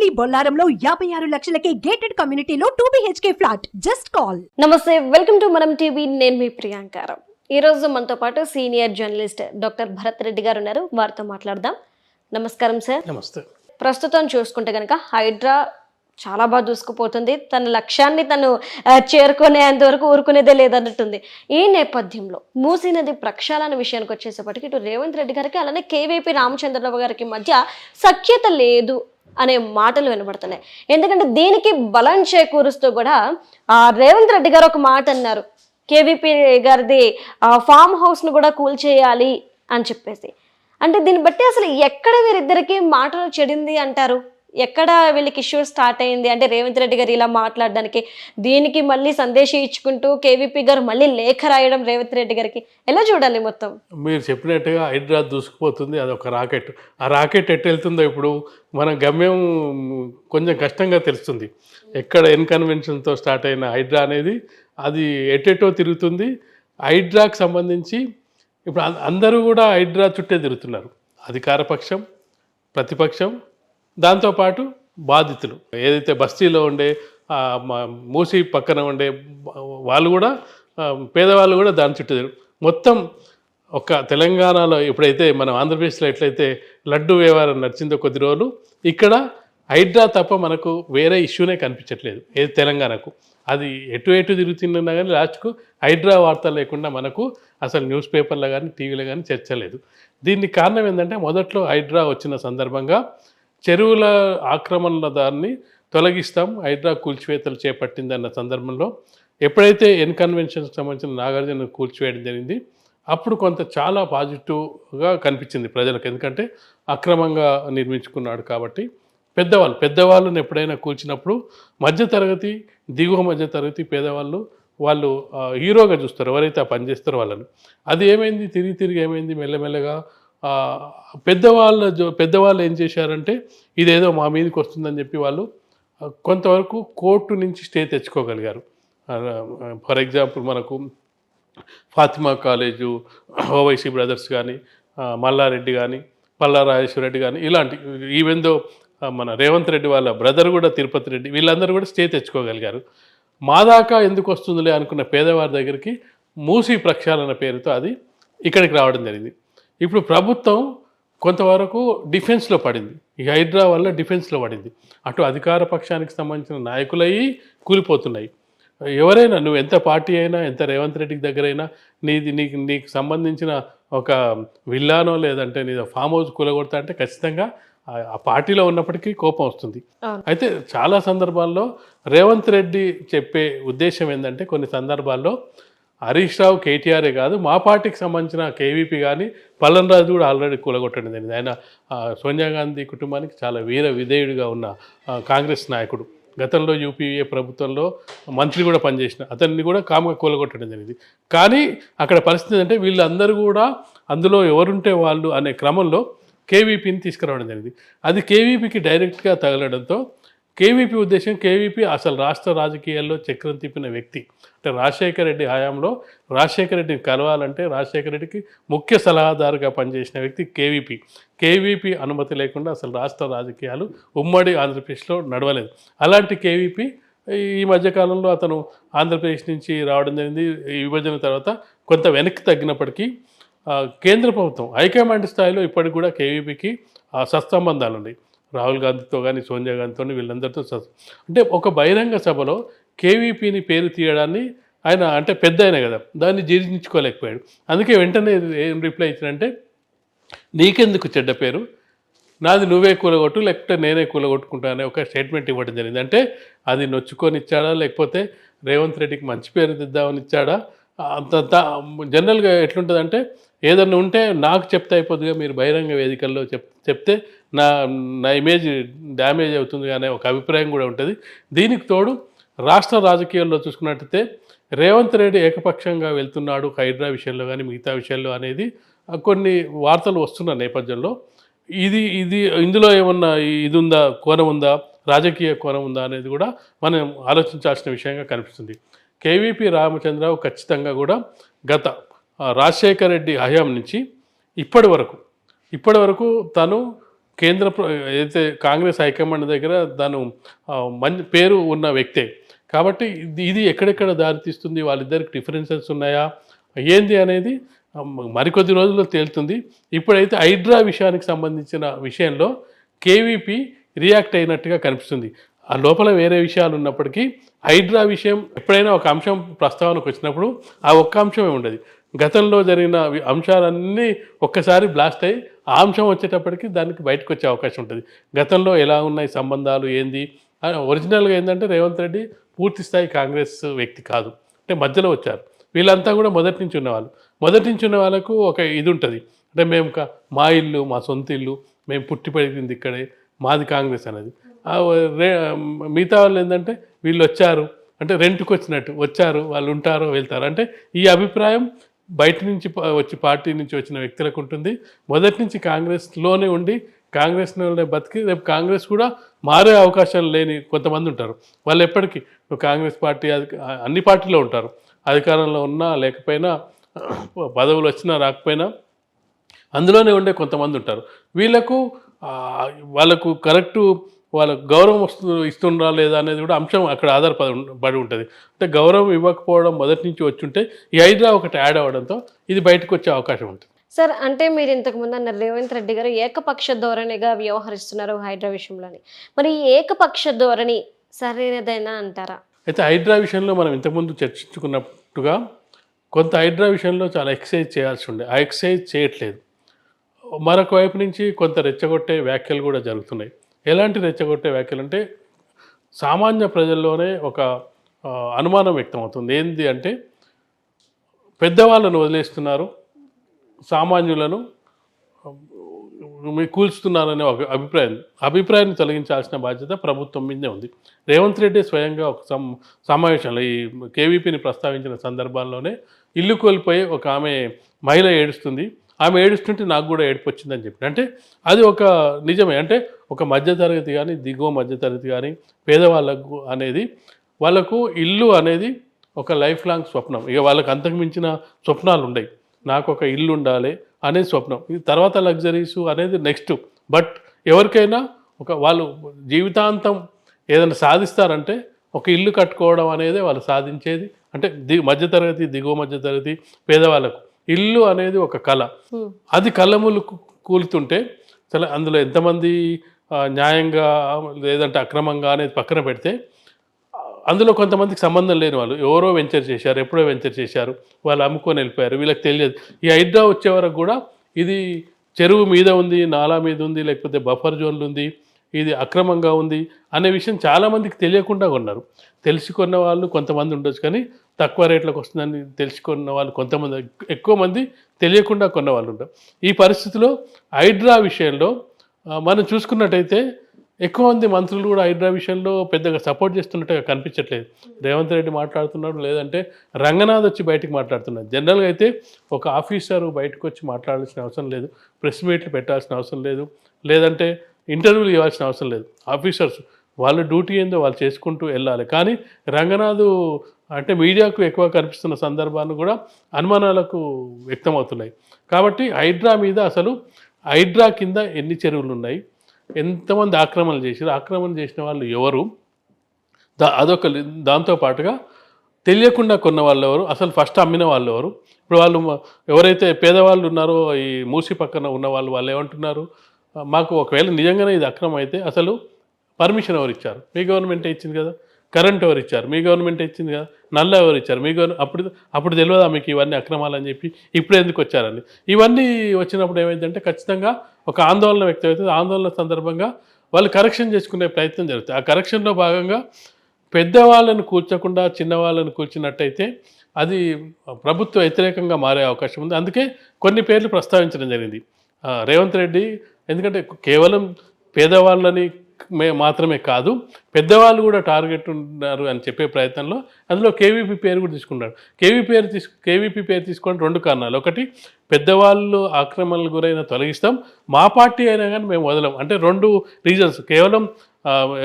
ఉండవల్లి బొల్లారంలో యాభై ఆరు లక్షలకే గేటెడ్ కమ్యూనిటీలో two BHK flat just call నమస్తే వెల్కమ్ టు మనం టీవీ నేను మీ ప్రియాంకారం ఈ రోజు మనతో పాటు senior journalist doctor Bharat Reddy గారు ఉన్నారు. వారితో మాట్లాడదాం. నమస్కారం సార్ నమస్తే. ప్రస్తుతం చూసుకుంటే కనుక హైడ్రా చాలా బాగా దూసుకుపోతుంది. తన లక్ష్యాన్ని తను చేరుకునేంత వరకు ఊరుకునేదే లేదన్నట్టుంది. ఈ నేపథ్యంలో మూసీ నది ప్రక్షాళన విషయానికి వచ్చేసేపటికి ఇటు రేవంత్ రెడ్డి గారికి అలానే కేవీపీ రామచంద్రరావు గారికి మధ్య సఖ్యత లేదు అనే మాటలు వినబడుతున్నాయి. ఎందుకంటే దీనికి బలం చేకూరుస్తూ కూడా ఆ, రేవంత్ రెడ్డి గారు ఒక మాట అన్నారు. కేవీపీ గారిది ఫామ్ హౌస్ను కూడా కూల్చేయాలి అని చెప్పేసి. అంటే దీన్ని బట్టి అసలు ఎక్కడ వీరిద్దరికి మాటలు చెడింది అంటారు? ఎక్కడ వీళ్ళకి ఇష్యూ స్టార్ట్ అయింది? అంటే రేవంత్ రెడ్డి గారు ఇలా మాట్లాడడానికి దీనికి మళ్ళీ సందేశం ఇచ్చుకుంటూ కేవీపీ గారు మళ్ళీ లేఖ రాయడం రేవంత్ రెడ్డి గారికి ఎలా చూడాలి మొత్తం? మీరు చెప్పినట్టుగా హైడ్రా దూసుకుపోతుంది అది ఒక రాకెట్. ఆ రాకెట్ ఎట్టు వెళ్తుందో ఇప్పుడు మన గమ్యం కొంచెం కష్టంగా తెలుస్తుంది. ఎక్కడ ఇన్కన్వెన్షన్తో స్టార్ట్ అయిన హైడ్రా అనేది అది ఎటెటో తిరుగుతుంది. హైడ్రాకు సంబంధించి ఇప్పుడు అందరూ కూడా హైడ్రా చుట్టే తిరుగుతున్నారు. అధికార పక్షం ప్రతిపక్షం దాంతోపాటు బాధితులు. ఏదైతే బస్తీలో ఉండే మూసి పక్కన ఉండే వాళ్ళు కూడా పేదవాళ్ళు కూడా దాని చుట్టూ మొత్తం ఒక తెలంగాణలో ఎప్పుడైతే మనం ఆంధ్రప్రదేశ్లో ఎట్లయితే లడ్డు వ్యవహారం నడిచిందో కొద్ది రోజులు ఇక్కడ హైడ్రా తప్ప మనకు వేరే ఇష్యూనే కనిపించట్లేదు ఏది తెలంగాణకు. అది ఎటు ఎటు తిరుగుతున్నా కానీ లాస్ట్కు హైడ్రా వార్త లేకుండా మనకు అసలు న్యూస్ పేపర్లో కానీ టీవీలో కానీ చర్చలేదు. దీనికి కారణం ఏంటంటే మొదట్లో హైడ్రా వచ్చిన సందర్భంగా చెరువుల ఆక్రమణల దాన్ని తొలగిస్తాం హైడ్రా కూల్చివేతలు చేపట్టిందన్న సందర్భంలో. ఎప్పుడైతే ఎన్ కన్వెన్షన్కి సంబంధించిన నాగార్జున కూల్చివేయడం జరిగింది అప్పుడు కొంత చాలా పాజిటివ్గా కనిపించింది ప్రజలకు. ఎందుకంటే అక్రమంగా నిర్మించుకున్నాడు కాబట్టి. పెద్దవాళ్ళు పెద్దవాళ్ళని ఎప్పుడైనా కూల్చినప్పుడు మధ్యతరగతి దిగువ మధ్యతరగతి పేదవాళ్ళు వాళ్ళు హీరోగా చూస్తారు. ఎవరైతే ఆ పని చేస్తారో వాళ్ళని. అది ఏమైంది? తిరిగి తిరిగి ఏమైంది? మెల్లమెల్లగా పెద్దవాళ్ళ పెద్దవాళ్ళు ఏం చేశారంటే ఇదేదో మా మీదకి వస్తుందని చెప్పి వాళ్ళు కొంతవరకు కోర్టు నుంచి స్టే తెచ్చుకోగలిగారు. ఫర్ ఎగ్జాంపుల్ మనకు ఫాతిమా కాలేజు ఓవైసీ బ్రదర్స్ కానీ మల్లారెడ్డి కానీ పల్లా రెడ్డి కానీ ఇలాంటి ఈవెన్ దో మన రేవంత్ రెడ్డి వాళ్ళ బ్రదర్ కూడా తిరుపతి రెడ్డి వీళ్ళందరూ కూడా స్టే తెచ్చుకోగలిగారు. మా దాకా ఎందుకు వస్తుందిలే అనుకున్న పేదవారి దగ్గరికి మూసి ప్రక్షాళన పేరుతో అది ఇక్కడికి రావడం జరిగింది. ఇప్పుడు ప్రభుత్వం కొంతవరకు డిఫెన్స్లో పడింది. ఈ హైడ్రా వల్ల డిఫెన్స్లో పడింది. అటు అధికార పక్షానికి సంబంధించిన నాయకులయ్యి కూలిపోతున్నాయి. ఎవరైనా నువ్వు ఎంత పార్టీ అయినా ఎంత రేవంత్ రెడ్డికి దగ్గరైనా నీది నీకు నీకు సంబంధించిన ఒక విల్లానో లేదంటే నీ ఫామ్ హౌస్ కూలగొడతా అంటే ఖచ్చితంగా ఆ- పార్టీలో ఉన్నప్పటికీ కోపం వస్తుంది. అయితే చాలా సందర్భాల్లో రేవంత్ రెడ్డి చెప్పే ఉద్దేశం ఏంటంటే కొన్ని సందర్భాల్లో హరీష్ రావు కేటీఆరే కాదు మా పార్టీకి సంబంధించిన కేవీపీ కానీ పల్లన్ రాజు కూడా ఆల్రెడీ కూలగొట్టడం జరిగింది ఆయన సోనియా గాంధీ కుటుంబానికి చాలా వీర విధేయుడిగా ఉన్న కాంగ్రెస్ నాయకుడు. గతంలో యూపీఏ ప్రభుత్వంలో మంత్రి కూడా పనిచేసిన అతన్ని కూడా కాముగా కూలగొట్టడం జరిగింది కానీ అక్కడ పరిస్థితి అంటే వీళ్ళందరూ కూడా అందులో ఎవరుంటే వాళ్ళు అనే క్రమంలో కేవీపీని తీసుకురావడం జరిగింది. అది కేవీపీకి డైరెక్ట్గా తగలడంతో కేవీపీ ఉద్దేశం కేవీపీ అసలు రాష్ట్ర రాజకీయాల్లో చక్రం తిప్పిన వ్యక్తి. అంటే రాజశేఖర రెడ్డి హయాంలో రాజశేఖర రెడ్డిని కలవాలంటే రాజశేఖర రెడ్డికి ముఖ్య సలహాదారుగా పనిచేసిన వ్యక్తి కేవీపీ. కేవీపీ అనుమతి లేకుండా అసలు రాష్ట్ర రాజకీయాలు ఉమ్మడి ఆంధ్రప్రదేశ్లో నడవలేదు. అలాంటి కేవీపీ ఈ మధ్యకాలంలో అతను ఆంధ్రప్రదేశ్ నుంచి రావడం జరిగింది. ఈ విభజన తర్వాత కొంత వెనక్కి తగ్గినప్పటికీ కేంద్ర ప్రభుత్వం హైకమాండ్ స్థాయిలో ఇప్పటికి కూడా కేవీపీకి సత్సంబంధాలు ఉన్నాయి. రాహుల్ గాంధీతో కానీ సోనియా గాంధీతో వీళ్ళందరితో అంటే ఒక బహిరంగ సభలో కేవీపీని పేరు తీయడాన్ని ఆయన అంటే పెద్ద ఆయన కదా దాన్ని జీర్ణించుకోలేకపోయాడు. అందుకే వెంటనే ఏం రిప్లై ఇచ్చినంటే నీకెందుకు చెడ్డ పేరు? నాది నువ్వే కూలగొట్టు లేకపోతే నేనే కూలగొట్టుకుంటా అనే ఒక స్టేట్మెంట్ ఇవ్వడం జరిగింది. అంటే అది నొచ్చుకొని ఇచ్చాడా లేకపోతే రేవంత్ రెడ్డికి మంచి పేరు తెద్దామని ఇచ్చాడా? అంత జనరల్గా ఎట్లుంటుందంటే ఏదన్నా ఉంటే నాకు చెప్తే అయిపోతుందిగా మీరు బహిరంగ వేదికల్లో చెప్ చెప్తే నా నా ఇమేజ్ డ్యామేజ్ అవుతుంది అనే ఒక అభిప్రాయం కూడా ఉంటుంది. దీనికి తోడు రాష్ట్ర రాజకీయాల్లో చూసుకున్నట్టయితే రేవంత్ రెడ్డి ఏకపక్షంగా వెళ్తున్నాడు హైడ్రా విషయంలో కానీ మిగతా విషయంలో అనేది కొన్ని వార్తలు వస్తున్న నేపథ్యంలో. ఇది ఇది ఇందులో ఏమన్నా ఇది ఉందా కోణం ఉందా రాజకీయ కోణం ఉందా అనేది కూడా మనం ఆలోచించాల్సిన విషయంగా కనిపిస్తుంది. కేవీపీ రామచంద్రరావు ఖచ్చితంగా కూడా గత రాజశేఖర రెడ్డి హయాం నుంచి ఇప్పటి వరకు ఇప్పటి వరకు తను కేంద్ర ఏదైతే కాంగ్రెస్ హైకమాండ్ దగ్గర తను మంచి పేరు ఉన్న వ్యక్తే. కాబట్టి ఇది- ఇది ఎక్కడెక్కడ దారితీస్తుంది? వాళ్ళిద్దరికి డిఫరెన్సెస్ ఉన్నాయా? ఏంది అనేది మరికొద్ది రోజుల్లో తేలుతుంది. ఇప్పుడైతే హైడ్రా విషయానికి సంబంధించిన విషయంలో కేవీపీ రియాక్ట్ అయినట్టుగా కనిపిస్తుంది. ఆ లోపల వేరే విషయాలు ఉన్నప్పటికీ హైడ్రా విషయం ఎప్పుడైనా ఒక అంశం ప్రస్తావనకు వచ్చినప్పుడు ఆ ఒక్క అంశమే ఉండదు. గతంలో జరిగిన అంశాలన్నీ ఒక్కసారి బ్లాస్ట్ అయ్యి ఆ అంశం వచ్చేటప్పటికి దానికి బయటకు వచ్చే అవకాశం ఉంటుంది. గతంలో ఎలా ఉన్నాయి సంబంధాలు ఏంది? ఒరిజినల్గా ఏంటంటే రేవంత్ రెడ్డి పూర్తి స్థాయి కాంగ్రెస్ వ్యక్తి కాదు. అంటే మధ్యలో వచ్చారు. వీళ్ళంతా కూడా మొదటి నుంచి ఉన్నవాళ్ళు. మొదటి నుంచి ఉన్న వాళ్ళకు ఒక ఇది ఉంటుంది అంటే మేము మా ఇల్లు మా సొంత ఇల్లు మేము పుట్టి పెరిగింది ఇక్కడే మాది కాంగ్రెస్ అనేది మిగతా వాళ్ళు ఏంటంటే వీళ్ళు వచ్చారు. అంటే రెంట్కి వచ్చినట్టు వచ్చారు వాళ్ళు ఉంటారు వెళ్తారు. అంటే ఈ అభిప్రాయం బయట నుంచి ప- వచ్చి పార్టీ నుంచి వచ్చిన వ్యక్తులకు ఉంటుంది. మొదటి నుంచి కాంగ్రెస్లోనే ఉండి కాంగ్రెస్లోనే బతికి రేపు కాంగ్రెస్ కూడా మారే అవకాశాలు లేని కొంతమంది ఉంటారు. వాళ్ళు ఎప్పటికీ కాంగ్రెస్ పార్టీ అన్ని పార్టీలో ఉంటారు. అధికారంలో ఉన్నా లేకపోయినా పదవులు వచ్చినా రాకపోయినా అందులోనే ఉండే కొంతమంది ఉంటారు. వీళ్ళకు వాళ్ళకు కరెక్టు వాళ్ళకు గౌరవం వస్తు ఇస్తుండ్రా లేదా అనేది కూడా అంశం అక్కడ ఆధారపడి పడి ఉంటుంది. అంటే గౌరవం ఇవ్వకపోవడం మొదటి నుంచి వచ్చి ఉంటే ఈ హైడ్రా ఒకటి యాడ్ అవ్వడంతో ఇది బయటకు వచ్చే అవకాశం ఉంటుంది. సార్ అంటే మీరు ఇంతకు ముందు అన్నారు రేవంత్ రెడ్డి గారు ఏకపక్ష ధోరణిగా వ్యవహరిస్తున్నారు హైడ్రా విషయంలోని. మరి ఈ ఏకపక్ష ధోరణి సరైనదేనా అంటారా? అయితే హైడ్రా విషయంలో మనం ఇంతకుముందు చర్చించుకున్నట్టుగా కొంత హైడ్రా విషయంలో చాలా ఎక్సర్సైజ్ చేయాల్సి ఉండే. ఆ ఎక్సర్సైజ్ చేయట్లేదు. మరొక వైపు నుంచి కొంత రెచ్చగొట్టే వ్యాఖ్యలు కూడా జరుగుతున్నాయి. ఎలాంటి రెచ్చగొట్టే వ్యాఖ్యలు అంటే సామాన్య ప్రజల్లోనే ఒక అనుమానం వ్యక్తమవుతుంది. ఏంది అంటే పెద్దవాళ్ళను వదిలేస్తున్నారు సామాన్యులను మీ కూల్చుతున్నారనే ఒక అభిప్రాయం అభిప్రాయాన్ని తొలగించాల్సిన బాధ్యత ప్రభుత్వం మీదే ఉంది. రేవంత్ రెడ్డి స్వయంగా ఒక సమ్ సమావేశంలో ఈ కేవీపీని ప్రస్తావించిన సందర్భాల్లోనే ఇల్లు కోల్పోయి ఒక ఆమె మహిళ ఏడుస్తుంది. ఆమె ఏడుస్తుంటే నాకు కూడా ఏడుపు వచ్చిందని చెప్పి. అంటే అది ఒక నిజమే. అంటే ఒక మధ్యతరగతి కానీ దిగువ మధ్యతరగతి కానీ పేదవాళ్ళకు అనేది వాళ్ళకు ఇల్లు అనేది ఒక లైఫ్ లాంగ్ స్వప్నం. ఇక వాళ్ళకి అంతకు మించిన స్వప్నాలు ఉండయి. నాకు ఒక ఇల్లు ఉండాలి అనేది స్వప్నం. ఇది తర్వాత లగ్జరీస్ అనేది నెక్స్ట్. బట్ ఎవరికైనా ఒక వాళ్ళు జీవితాంతం ఏదైనా సాధిస్తారంటే ఒక ఇల్లు కట్టుకోవడం అనేది వాళ్ళు సాధించేది. అంటే ది మధ్యతరగతి దిగువ మధ్యతరగతి పేదవాళ్ళకు. ఇల్లు అనేది ఒక కళ. అది కళ్ళములు కూలుతుంటే అసలు అందులో ఎంతమంది న్యాయంగా లేదంటే అక్రమంగా అనేది పక్కన పెడితే అందులో కొంతమందికి సంబంధం లేని వాళ్ళు. ఎవరో వెంచర్ చేశారు ఎప్పుడో వెంచర్ చేశారు వాళ్ళు అమ్ముకొని వెళ్ళిపోయారు వీళ్ళకి తెలియదు. ఈ హైడ్రా వచ్చే వరకు కూడా ఇది చెరువు మీద ఉంది నాలా మీద ఉంది లేకపోతే బఫర్ జోన్లు ఉంది ఇది అక్రమంగా ఉంది అనే విషయం చాలామందికి తెలియకుండా కొన్నారు తెలుసుకున్న వాళ్ళు కొంతమంది ఉండొచ్చు కానీ తక్కువ రేట్లకు వస్తుందని తెలుసుకున్న వాళ్ళు కొంతమంది ఎక్కువ మంది తెలియకుండా కొన్న వాళ్ళు ఉంటారు. ఈ పరిస్థితిలో హైడ్రా విషయంలో మనం చూసుకున్నట్టయితే ఎక్కువ మంది మంత్రులు కూడా హైడ్రా విషయంలో పెద్దగా సపోర్ట్ చేస్తున్నట్టుగా కనిపించట్లేదు. రేవంత్ రెడ్డి మాట్లాడుతున్నాడు లేదంటే రంగనాథ్ వచ్చి బయటకు మాట్లాడుతున్నాడు జనరల్గా అయితే ఒక ఆఫీసరు బయటకు వచ్చి మాట్లాడాల్సిన అవసరం లేదు. ప్రెస్ మీట్లు పెట్టాల్సిన అవసరం లేదు. లేదంటే ఇంటర్వ్యూలు ఇవ్వాల్సిన అవసరం లేదు. ఆఫీసర్స్ వాళ్ళ డ్యూటీ ఏందో వాళ్ళు చేసుకుంటూ వెళ్ళాలి. కానీ రంగనాథ్ అంటే మీడియాకు ఎక్కువ కనిపిస్తున్న సందర్భాన్ని కూడా అనుమానాలకు వ్యక్తమవుతున్నాయి. కాబట్టి హైడ్రా మీద అసలు హైడ్రా కింద ఎన్ని చెరువులు ఉన్నాయి? ఎంతమంది ఆక్రమణలు చేశారు? ఆక్రమణ చేసిన వాళ్ళు ఎవరు? దా అదొక దాంతో పాటుగా తెలియకుండా కొన్న వాళ్ళు ఎవరు? అసలు ఫస్ట్ అమ్మిన వాళ్ళు ఎవరు? ఇప్పుడు వాళ్ళు ఎవరైతే పేదవాళ్ళు ఉన్నారో ఈ మూసి పక్కన ఉన్న వాళ్ళు వాళ్ళు ఏమంటున్నారు? మాకు ఒకవేళ నిజంగానే ఇది అక్రమం అయితే అసలు పర్మిషన్ ఎవరు ఇచ్చారు మీ గవర్నమెంటే ఇచ్చింది కదా. కరెంట్ ఎవరు ఇచ్చారు మీ గవర్నమెంటే ఇచ్చింది కదా. నల్ల ఎవరు ఇచ్చారు మీ గవర్న అప్పుడు అప్పుడు తెలియదా మీకు ఇవన్నీ అక్రమాలు అని చెప్పి? ఇప్పుడు ఎందుకు వచ్చారని? ఇవన్నీ వచ్చినప్పుడు ఏమైందంటే ఖచ్చితంగా ఒక ఆందోళన వ్యక్తమవుతుంది. ఆందోళన సందర్భంగా వాళ్ళు కరెక్షన్ చేసుకునే ప్రయత్నం జరుగుతుంది ఆ కరెక్షన్లో భాగంగా పెద్దవాళ్ళను కూర్చోకుండా చిన్నవాళ్ళను కూర్చున్నట్టయితే అది ప్రభుత్వ వ్యతిరేకంగా మారే అవకాశం ఉంది. అందుకే కొన్ని పేర్లు ప్రస్తావించడం జరిగింది. రేవంత్ రెడ్డి ఎందుకంటే కేవలం పేదవాళ్ళని మాత్రమే కాదు పెద్దవాళ్ళు కూడా టార్గెట్ ఉన్నారు అని చెప్పే ప్రయత్నంలో అందులో కేవీపీ పేరు కూడా తీసుకున్నాడు కేవీ పేరు తీసు కేవీపీ పేరు తీసుకోవడం రెండు కారణాలు. ఒకటి పెద్దవాళ్ళు ఆక్రమణలకు గురైన తొలగిస్తాం. మా పార్టీ అయినా కానీ మేము వదలం. అంటే రెండు రీజన్స్. కేవలం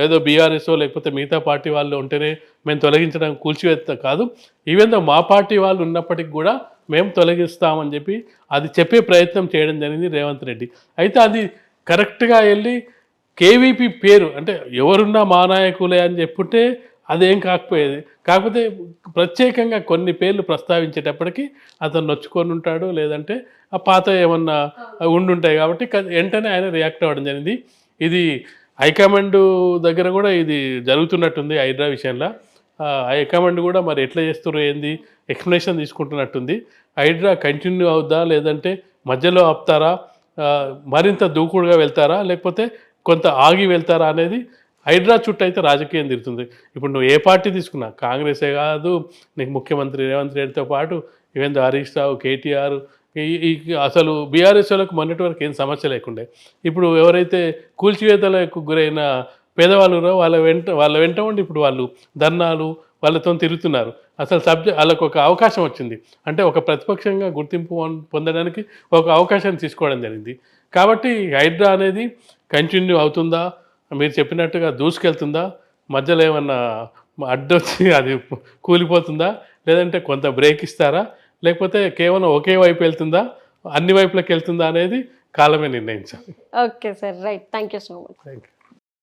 ఏదో బీఆర్ఎస్ఓ లేకపోతే మిగతా పార్టీ వాళ్ళు ఉంటేనే మేము తొలగించడం కూల్చివేత కాదు. ఈవెన్ మా పార్టీ వాళ్ళు ఉన్నప్పటికి కూడా మేము తొలగిస్తామని చెప్పి అది చెప్పే ప్రయత్నం చేయడం జరిగింది రేవంత్ రెడ్డి. అయితే అది కరెక్ట్గా వెళ్ళి కేవీపీ పేరు అంటే ఎవరున్నా మా నాయకులే అని చెప్పుంటే అదేం కాకపోయేది. కాకపోతే ప్రత్యేకంగా కొన్ని పేర్లు ప్రస్తావించేటప్పటికి అతను నొచ్చుకొని ఉంటాడు లేదంటే ఆ పాత ఏమన్నా ఉండుంటాయి కాబట్టి వెంటనే ఆయన రియాక్ట్ అవ్వడం జరిగింది. ఇది హైకమాండ్ దగ్గర కూడా ఇది జరుగుతున్నట్టుంది హైదరా విషయంలో. హైకమాండ్ కూడా మరి ఎట్లా చేస్తున్నారు ఏంది? ఎక్స్ప్లెనేషన్ తీసుకుంటున్నట్టుంది. హైడ్రా కంటిన్యూ అవుద్దా? లేదంటే మధ్యలో ఆపుతారా? మరింత దూకుడుగా వెళ్తారా? లేకపోతే కొంత ఆగి వెళ్తారా అనేది హైడ్రా చుట్టూ అయితే రాజకీయం తిరుగుతుంది. ఇప్పుడు నువ్వు ఏ పార్టీ తీసుకున్నా? కాంగ్రెసే కాదు నీకు ముఖ్యమంత్రి రేవంత్ రెడ్డితో పాటు ఈవెన్ హరీష్ రావు కేటీఆర్ ఈ- ఈ అసలు బీఆర్ఎస్ వాళ్ళకు మొన్నటి వరకు ఏం సమస్య లేకుండే. ఇప్పుడు ఎవరైతే కూల్చివేతలకు గురైన పేదవాళ్ళు ఉన్నారో వాళ్ళ వెంట వాళ్ళ వెంట ఉండి ఇప్పుడు వాళ్ళు ధర్నాలు వాళ్ళతో తిరుగుతున్నారు. అసలు సబ్జెక్ట్ వాళ్ళకు ఒక అవకాశం వచ్చింది. అంటే ఒక ప్రతిపక్షంగా గుర్తింపు పొందడానికి ఒక అవకాశాన్ని తీసుకోవడం జరిగింది. కాబట్టి హైడ్రా అనేది కంటిన్యూ అవుతుందా? మీరు చెప్పినట్టుగా దూసుకెళ్తుందా? మధ్యలో ఏమన్నా అడ్డొచ్చి అది కూలిపోతుందా? లేదంటే కొంత బ్రేక్ ఇస్తారా? లేకపోతే కేవలం ఒకే వైపు వెళ్తుందా? అన్ని వైపులకు వెళ్తుందా అనేది కాలమే నిర్ణయించాలి. Okay sir right thank you so much thank you